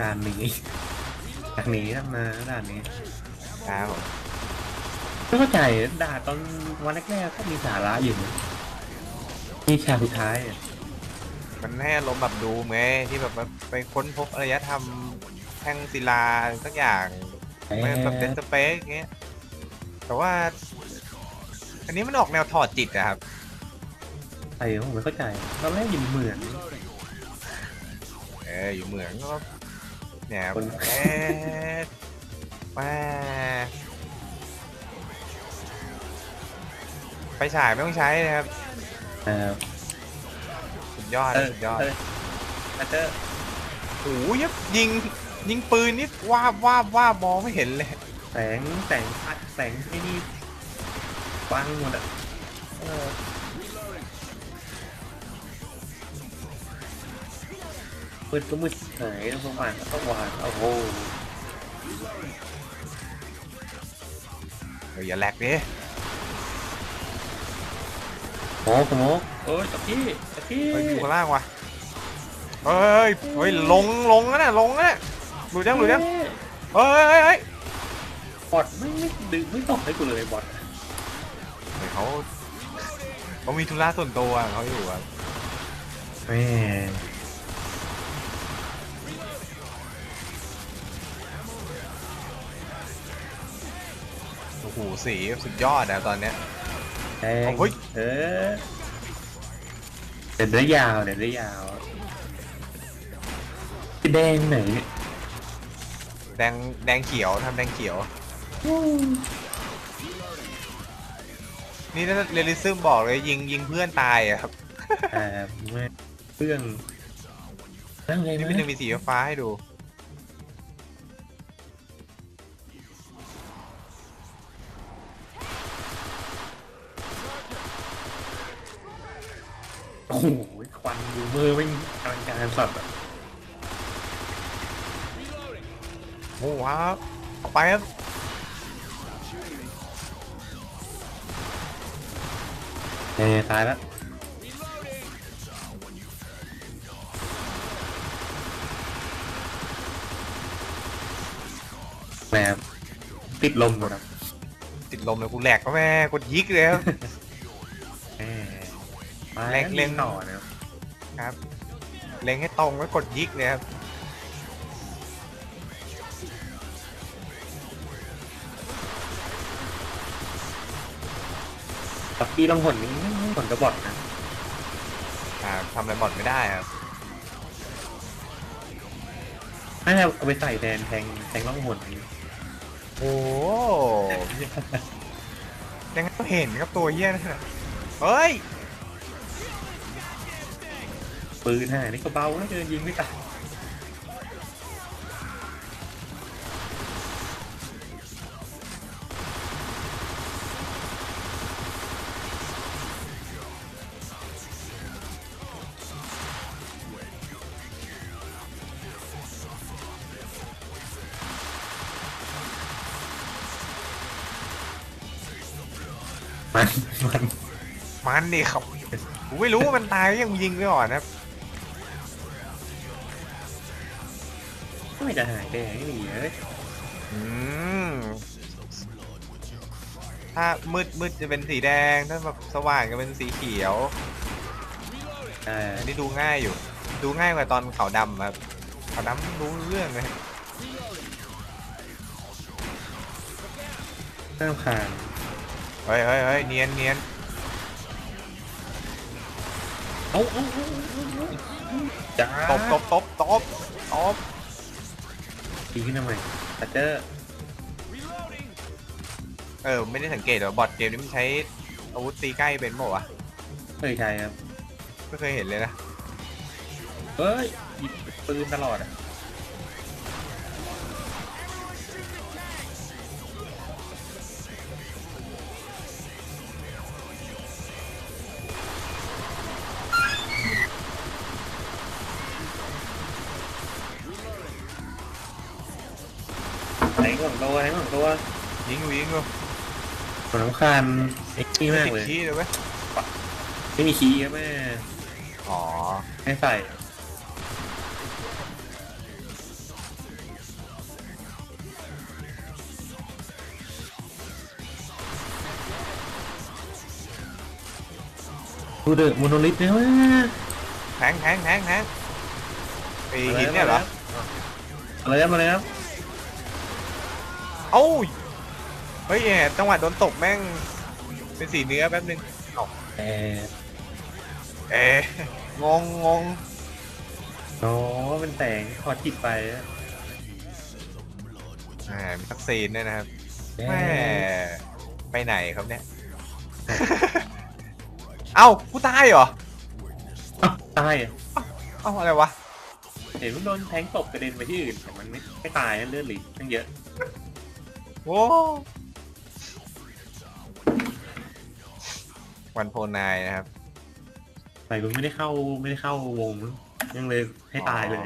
ด่านนี้จากนี้ทำมาด่านนี้ครับผมไม่เข้าใจด่าตอนวันแรกๆก็มีสาระอยู่นะนี่ฉากสุดท้ายอะมันให้อารมณ์แบบดูไงที่แบบว่าไปค้นพบอารยธรรมแท่งศิลาสักอย่างไม่แบบเดนสเปซเงี้ยแต่ว่า อันนี้มันออกแนวถอดจิตอะครับไอ้ผมไม่เข้าใจตอนแรกอยู่เหมือน เอออยู่เหมืองก็ เนี่ยคนเอ๊ะแม่ไฟฉายไม่ต้องใช้นะครับเออสุดยอดเอนะอสุดยอดเอออาจจะโอ้ยยิงยิงปืนนี่วาบวาบวาบมองไม่เห็นเลยแสงแสงพัดแสงที่นี่ฟังหมดอะ มืดก็มืดหายแล้วสว่างก็ต้องวางโอ้โหเฮ้ยอย่าแหลกดิโมกโมกโอ้ยตะกี้ตะกี้เฮ้ยอยู่ข้างล่างวะเฮ้ยเฮ้ยลงลงแล้วน่ะลงแล้วน่ะดูยังดูยังเฮ้ยเฮ้ยเฮ้ยบอดไม่ไม่ดึงไม่ตกให้กูเลยบอดเฮ้ยเขาเขามีธุระส่วนตัวของเขาอยู่อะแม่ สีสุดยอดอะตอนเนี้ย แดงโอ้ย เออเดี๋ยวได้ยาวเดี๋ยวได้ยาวแดงไหนเนี่ยแดงแดงเขียวทำแดงเขียว นี่ถ้าเรลิซึมบอกเลยยิงยิงเพื่อนตายอะครับ อ่าแม่เครื่องนั่งเลยนี่นะมันจะมีสีฟ้าให้ดู โอ้โหควันดูมือไม่งอลังการสัตว์อะโอ้ว้าวเอาไปครับเอ้ตายแล้วแหมติดลมหมดครับติดลมเลยกูแหลกก็แม่กดยิกเลยครับแหม เล็งเล็งต่อนะครับครับ เล็งให้ตรงแล้วกดยิกเลยครับกับพี่ลองหนนี้หนกระบอกนะครับทำอะไรบอดไม่ได้ครับน่าจะเอาไปใส่แทนแทงแทงล่องหนนี้โอ้โหยังไงก็เห็นครับตัวเยี่ยนั่นน่ะเฮ้ย ปืนห่านี่ก็เบาแล้วเกินยิงไม่ตายมัน มัน มันนี่ครับกูไม่รู้ว่ามันตายยังยิงไปก่อนนะครับ ไม่จะหายแดงนี่เอ้ยอืมถ้ามืดมืดจะเป็นสีแดง ถ้าแบบสว่างจะเป็นสีเขียวอ่าอันนี้ดูง่ายอยู่ ดูง่ายกว่าตอนขาวดำครับขาวดำรู้เรื่องเลยน่ารำคาญเฮ้ยเฮ้ยเฮ้ยเนียนเนียนเอาเอาเอาเอาเอาจ้าตบตบตบตบตบ ดีขึ้นทำไมตัดเจอร์เออ ไม่ได้สังเกตว่าบอทเกมนี้มันใช้อาวุธตีใกล้เป็นเปล่าวะเคยใช้ครับ ไม่เคยเห็นเลยนะ เฮ้ยหยิบปืนตลอดอะ สองตัวไห้สองตัวยิงกูยิงอยู่ผมรำคาญไอ้ขี้มากเลยไม่มีขี้ครัแม่อ๋อไม่ใส่ ดูเดอโมโนลิทนะเว้ยแทงแทงแทงแทงไอหินเนี่ยเหรอ อะไรครับอะไรครับ เอ้าเฮ้ยแหมจังหวะโดนตบแม่ง เป็นสีเนื้อแป๊บนึงแอร์เอ๊ะงงงงอ๋อเป็นแต่งขอจิตไปอ่ามีสักซีนด้วยนะครับแหแม่มไปไหนครับเนี่ย เอ้ากูตายเหรออ้าวตายอะเอ้าอะไรวะ เห็นมันโดนแทงตบกระเด็นไปที่อื่นแต่มันไม่ไม่ตายนะเลือดหลีกตั้งเยอะ โว้วันโพนายนะครับแต่มึงไม่ได้เข้าไม่ได้เข้า วง ยังเลยให้ตายเลย